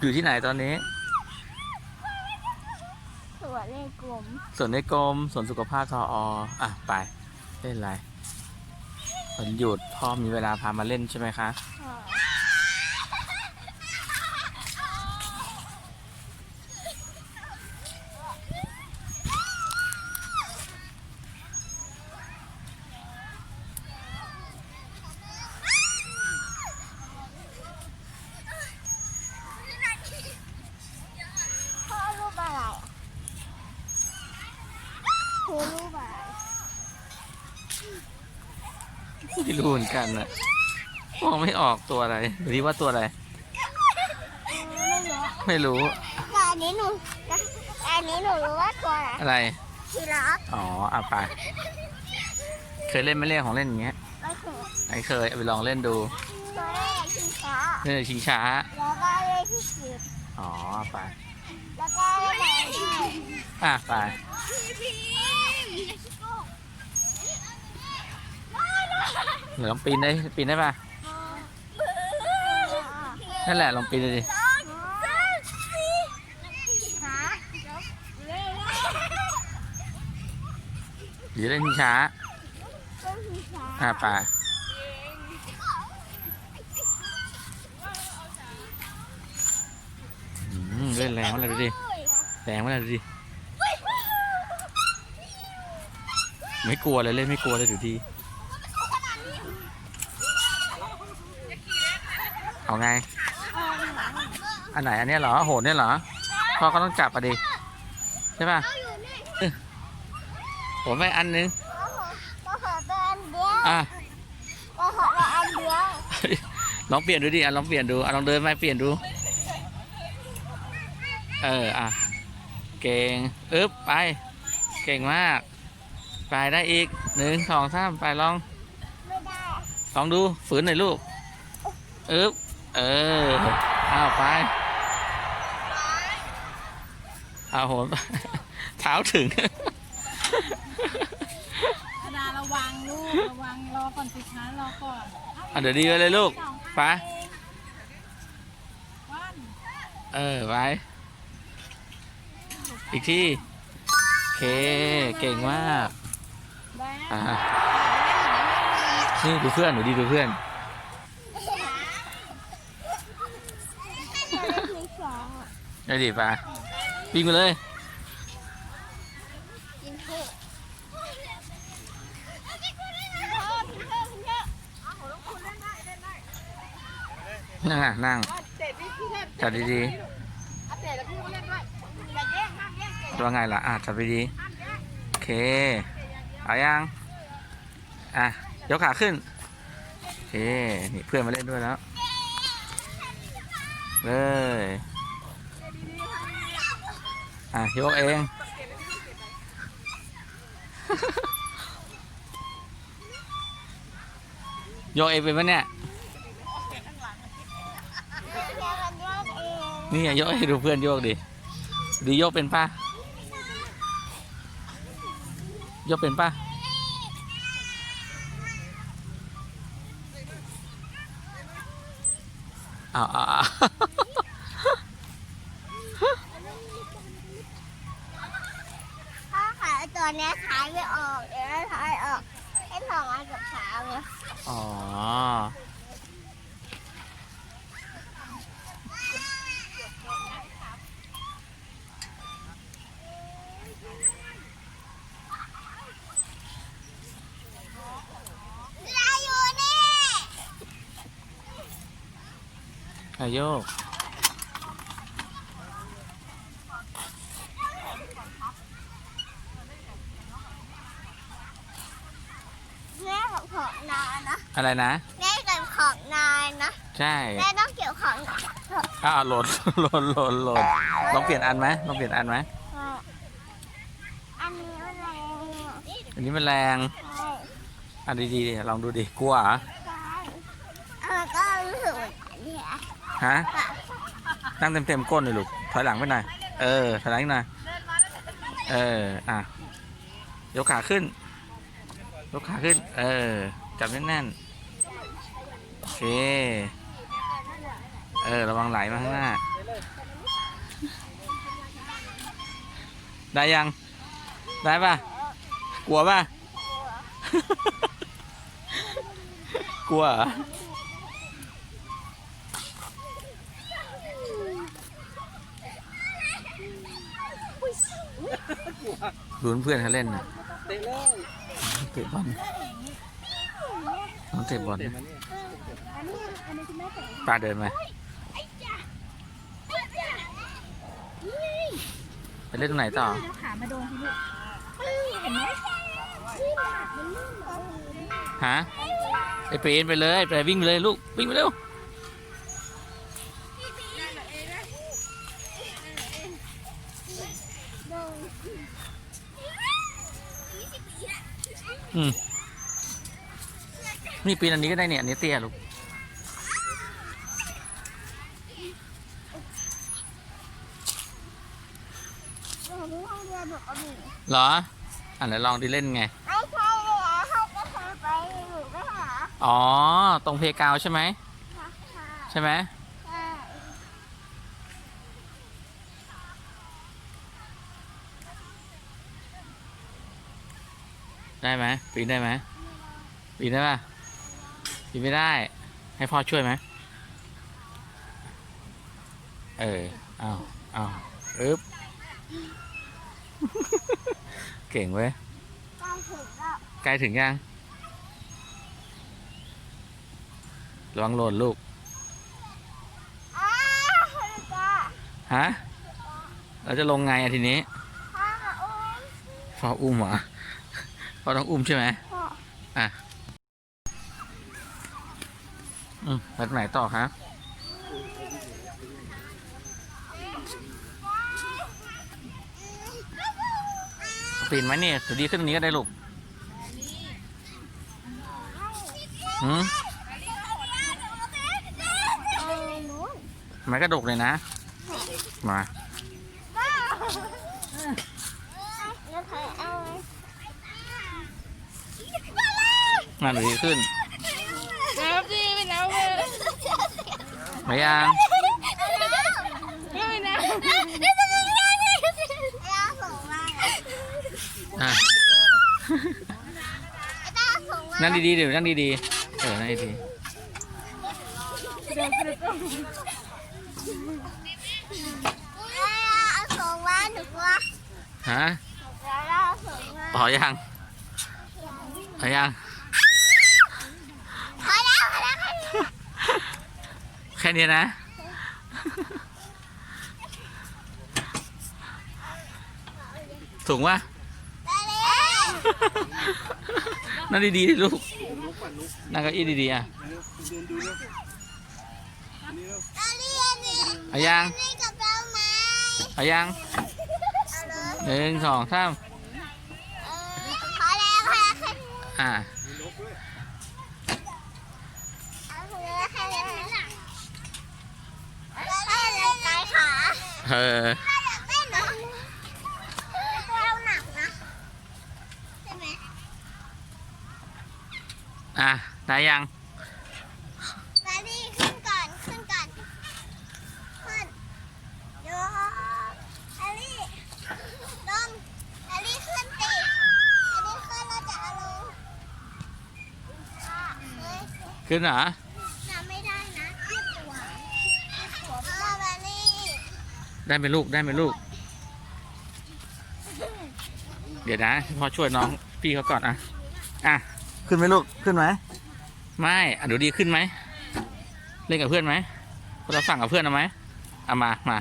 อยู่ที่ไหนตอนนี้ สวนเลกลมสวนในกรมสวนสุขภาพทอออะไปเล่นอะไรวันหยุดพ่อมีเวลาพามาเล่นใช่ไหมคะพ่อรูปอะไรอะคือรูปอะไร ไม่รู้เหมือนกันนะมองไม่ออกตัวอะไรดูดิว่าตัวอะไรไม่รู้ไม่รู้ แต่อันนี้หนูแต่อันนี้หนูรู้ว่าตัวอะไรอะไร ทีรักอ๋ออะไป เคยเล่นไหม่เล่นของเล่นอย่างเงี้ยไม่เคยไม่เคยเอาไปลองเล่นดู ตัวแรกที่ช้าเล่นชิงช้า แล้วก็เลขที่สิบอ๋อไป แล้วก็เลขที่ อะไปเหมื อนลองปีนได้ปีนได้ปะนั่นแหละลองปีนดูดิหรือเล่นช้าต้นที่ช้าอะไปเล่นแรงมาเลยดูดิแรงมาเลยดูดิไม่กลัวเลยเล่นไม่กลัวเลยดูดิ เอาไง อันไหนอันเนี้ยเหรอ โหดเนี่ยเหรอ พ่อก็ต้องจับอะดิ ใช่ป่ะโหดไปอันนึงก็ขอตัวอันเดียวอะก็ขอตัวอันเดียวลองเปลี่ยนดูดิอะลองเปลี่ยนดูอะลองเดินไปเปลี่ยนดู เอออะ เก่งอึ๊บไป เก่งมาก ไปได้อีกหนึ่งสองสามไปลองไม่ได้ลองดูฝืนหน่อยลูกอึ๊บ เออเอาไปเอาโหนเท้าถึงธนาระวังลูกระวังรอก่อนสิคะรอก่อนอะเดี๋ยวดีไว้เลยลูกไปว่านเออไปอีกที่โอเคเก่งมากแบ๊อ่านี่ดูเพื่อนหนูดีดูเพื่อน มีสองอะ ได้ดิปะวิ่งไปเลยกินเถอะนั่งอะนั่งจับดีอัปเดตแล้วไงล่ะอะจับดีๆโอเคเอายังอะยกขาขึ้นโอเคนี่เพื่อนมาเล่นด้วยแล้วเลย อะยกเองโยกเองเป็นปะเนี่ยเดี๋ยวกันยกเองนี่ไงโยกให้ดูเพื่อนโยกดิดีโยกเป็นป่ะโยกเป็นป่ะอ้าวอ้าวอ้าวถ้าขาตัวเนี้ยขายไม่ออกเดี๋ยวขายออกให้สองอันกับขาเลย อ๋อ ลาอยู่นี่ อะโยก แม่ของของนายนะอะไรนะ แม่กับของนายนะใช่แม่ต้องเกี่ยวของอ้าวหล่นหล่นหล่นหล่นลองเปลี่ยนอันไหมลองเปลี่ยนอันไหมอันนี้อะไรอะอันนี้มันแรงใช่อันดีๆดิลองดูดิกลัวเหรอใช่เออก็รู้ ฮะนั่งเต็มเต็มก้นเลยลูกถอยหลังไปหน่อยเออถอยหลังหน่อยเอออะยกขาขึ้น ยกขาขึ้น เออจับแน่นๆโอเคเออระวังไหลมาข้างหน้า ได้ยัง ได้ป่ะ กลัวป่ะ กลัว ลุ้นเพื่อนเขาเล่นนะเตะเลยเตะบอลน้องเตะบอลนะอันนี้อันนี้คุณแม่แต่งป้าเดินไอ้จ้าไปเล่นตรงไหนต่อขามาโดนทีลูกเห็นไหมนี่ยฮะไปปีนไปเลยไปวิ่งเลยลูกวิ่งไปเร็ว อืมนี่ปีนอันนี้ก็ได้เนี่ยอันนี้เตี้ยลูกเออนี่ห้องเรียนหนูก็มีเหรอ อะเดี๋ยวลองดิเล่นไง ไม่ใช่เลยอะเขาก็เคยไปหนูไปหาอ๋อ ตรงเพกาวใช่ไหมค่ะค่ะใช่ไหม ใช่ ได้ไหมปีนได้ไหมปีนได้ป่ะปีนไม่ได้ ให้พ่อช่วยไหมเออเอาเอาอึ๊บเก่งเว้ยใกล้ถึงแล้วใกล้ถึงยังระวังหล่นลูกอ้าวจ้าฮะ เราจะลงไงอะทีนี้พ่อมาอุ้มพ่ออุ้มเหรอพ่ อต้องอุ้มใช่ไหมพ่ออะอืมไปตรงไหนต่อครับปีนไหมเนี่ยตัวดีขึ้นตรงนี้ก็ได้ลูกหืมเออนู้นไม้กระดกเลยนะ มา ว้าวแล้วใครเอาไว้ มาหนูดีขึ้นแล้วสิไปแล้วเลยมายังไม่นะอะนั่งดีๆเดี๋ยวนั่งดีๆเออนั่งดีๆฮะพอยังพอยัง แค่นี้นะ สูงวะนั่งดีๆดิลูก นั่งเก้าอี้ดีๆอะเดินดูเร็วนี่เร็วเอายังเอายังหนึ่งสองสามอ่า เอออะ ได้ยังมาดิขึ้นก่อน ขึ้นก่อน ขึ้นโยอาลี่ลงอาลี่ขึ้นสิอาลี่ขึ้นเราจะเอาลงอะเฮ้ยขึ้นเหรอ จำไม่ได้นะที่ตัวที่ตัวพ่อมานี่ ได้ไหมลูกได้ไหมลูก เดี๋ยวนะพ่อช่วยน้องพี่เขาก่อนอะอะขึ้นไหมลูกขึ้นไหมไม่อะดูดีขึ้นไหมเล่นกับเพื่อนไหมคนละฝั่งกับเพื่อนเอาไหมเอามามา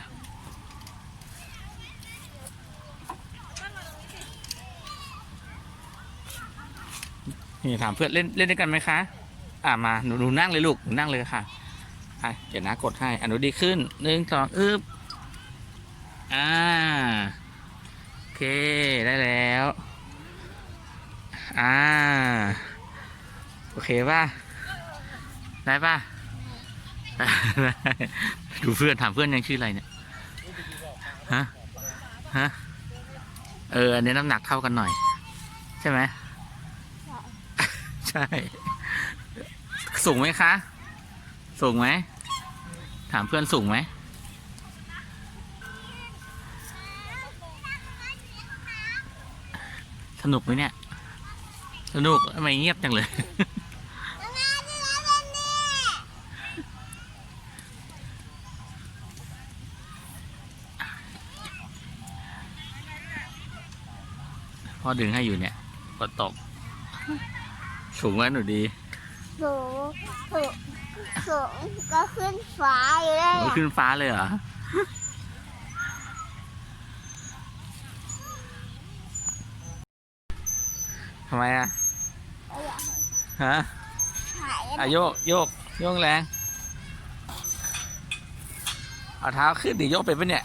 นี่ถามเพื่อนเล่นเล่นด้วยกันไหมคะ อะมาหนูหนูนั่งเลยลูกหนูนั่งเลยค่ะอะเดี๋ยวนะกดให้อะหนูดีขึ้นหนึ่งสองอึบ อ่าโอเคได้แล้ว อ่า โอเคป่ะ ได้ป่ะได้ดูเพื่อนถามเพื่อนยังชื่ออะไรเนี่ย ฮะ ฮะ เอออันนี้น้ำหนักเท่ากันหน่อย ใช่ไหม ใช่ สูงไหมคะ สูงไหม ถามเพื่อนสูงไหม สนุกไหมเนี่ย สนุกทำไมเงียบจังเลยน้องนาที่ร้านเล่นนี่พ่อดึงให้อยู่เนี่ยฝนตก สูงไหมหนูดี สูงสูงสูงก็ขึ้นฟ้าอยู่เลยหนูอะขึ้นฟ้าเลยเหรอ ทำไมอะฮะถ่ายอะโยกโยกโยกแรงเอาเท้าขึ้นดิโยกไปปะเนี่ย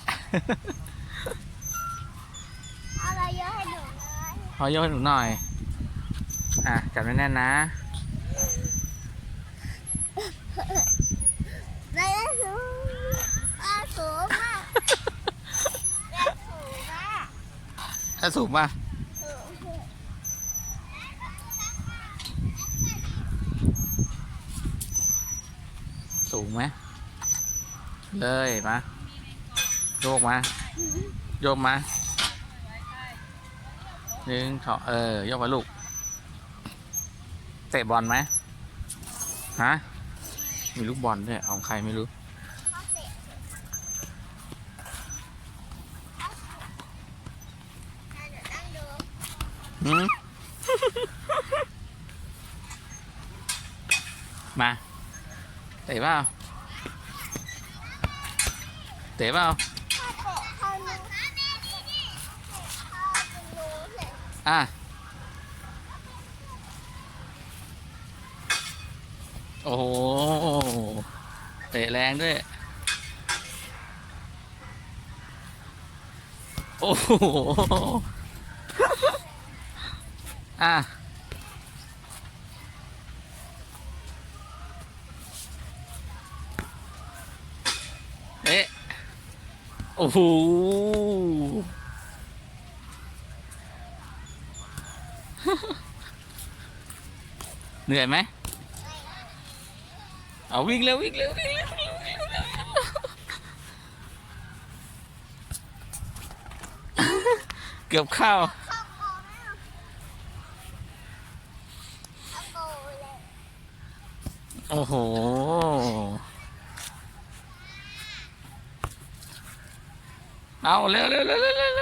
อะไรเยอะให้ดูเลยพอโยกให้หนูหน่อย อะจับแน่นๆนะไม่ได้สูงอะสูงมากเรียกสูงมากถ้าสูงป่ะสูงคือ สูงไหมเลยมาโยกมาโยกมาหนึ่งสองเออโยกมาลูก เตะบอลไหมฮะมีลูกบอลด้วยของใครไม่รู้มา Đẩy vào Đẩy vào À โอ้โหเตะแรงด้วย โอ้โห อ่ะ อ้โหเหนื่อยไหมเอาวิ่งเร็ววิ่งเร็ววิ่งเร็วเกือบเข้าโอ้โห เอาเร็วเร็วเร็วเร็วเร็ว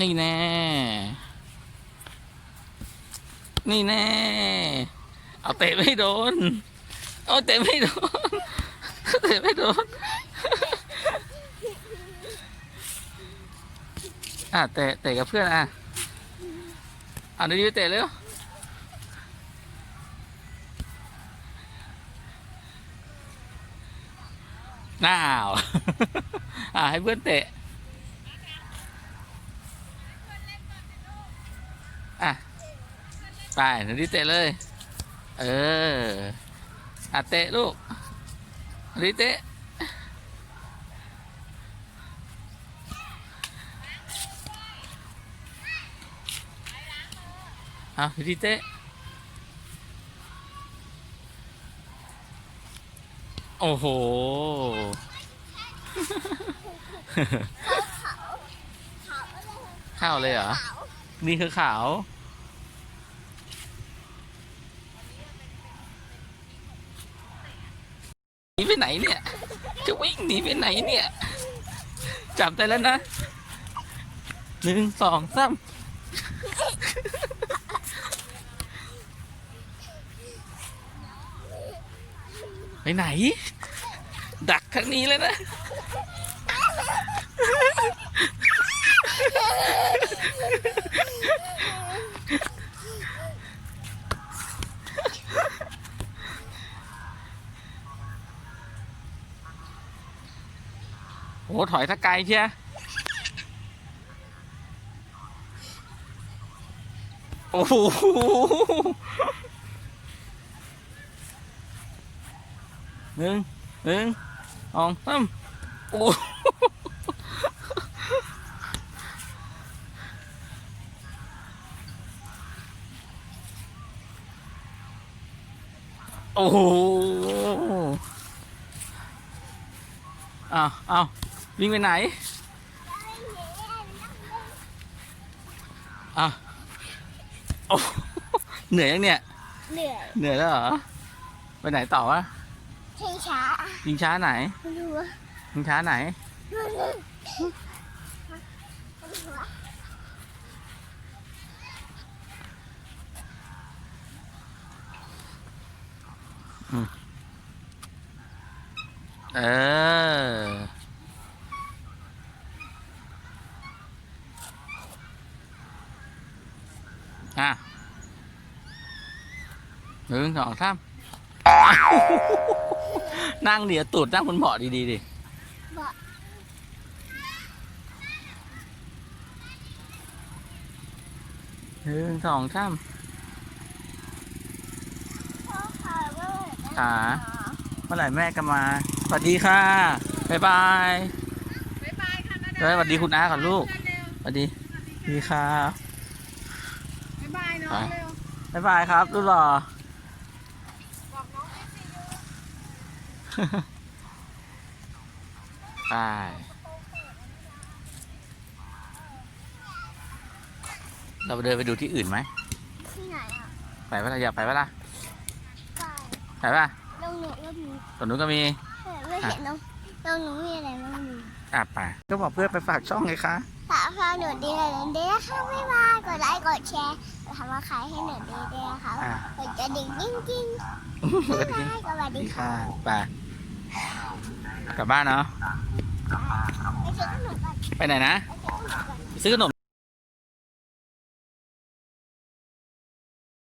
นี่แน่ นี่แน่ เอาเตะไม่โดน เอาเตะไม่โดน เตะไม่โดน อะเตะเตะกับเพื่อนอะอะเดี๋ยวเตะเร็ว น้าวอะให้เพื่อนเตะอะไปเดี๋ยวดิวเตะเลย เอออะเตะลูกเดี๋ยวดิวเตะเอาดีเต้ โอ้โหขาวเลยข้าวเลยเหรอขาวนี่คือขาว หนีไปไหนเนี่ย จะวิ่งหนีไปไหนเนี่ย จับได้แล้วนะหนึ่งสองสาม ไปไหน ดักทางนี้เลยนะ โอ้ถอยถ้าไกลเชียโอ้โห หนึ่งหนึ่งสองสามโอ้โหโอ้โหอ้าวอ้าววิ่งไปไหนอ้าวโอ้เหนื่อยยังเนี่ย เหนื่อย เหนื่อยแล้วเหรอ ไปไหนต่อวะ ชิงช้ายิงช้าไหนไม่รู้ว่ายิงช้าไหน ไม่รู้ว่าเออ อะหนึ่งสองสาม นั่งเดี๋ยวตูดนั่งบนเบาะดีๆดิบอกหนึ่งสองสามพ่อค่ะว่าขาเมื่อไหร่แม่ก็มา สวัสดีค่ะบ๊ายบายบ๊ายบายค่ะนาเฮ้ยสวัสดีคุณน้าก่อนลูกเร็วสวัสดีสวัสดีครับบ๊ายบายน้องไปเร็วบ๊ายบายครับรูปหล่อ บอกน้องให้สิยู ไปเราไปเดินไปดูที่อื่นไหม ที่ไหนอะไปปะล่ะอยากไปปะล่ะไปไปปะตรงหนูก็มีตรงนู้นก็มีไม่เห็นตรงตรงหนูมีอะไรบ้างมีอะไป ก็บอกเพื่อนไปฝากช่องไงคะ ฝากฟังหนูดีเลยเด้อค่ะบ๊ายบายกดไลค์กดแชร์ทำมาขายให้หนูดีเด้อค่ะอะ กดกระดิ่งจริงๆสวับ๊าสยดีบายสวัสสวัสดีดีค่ะ ค่ะไป กลับบ้านเนาะไปซื้อขนมก่อนไปไหนนะไปซื้อขนมก่อนไปซื้อขนม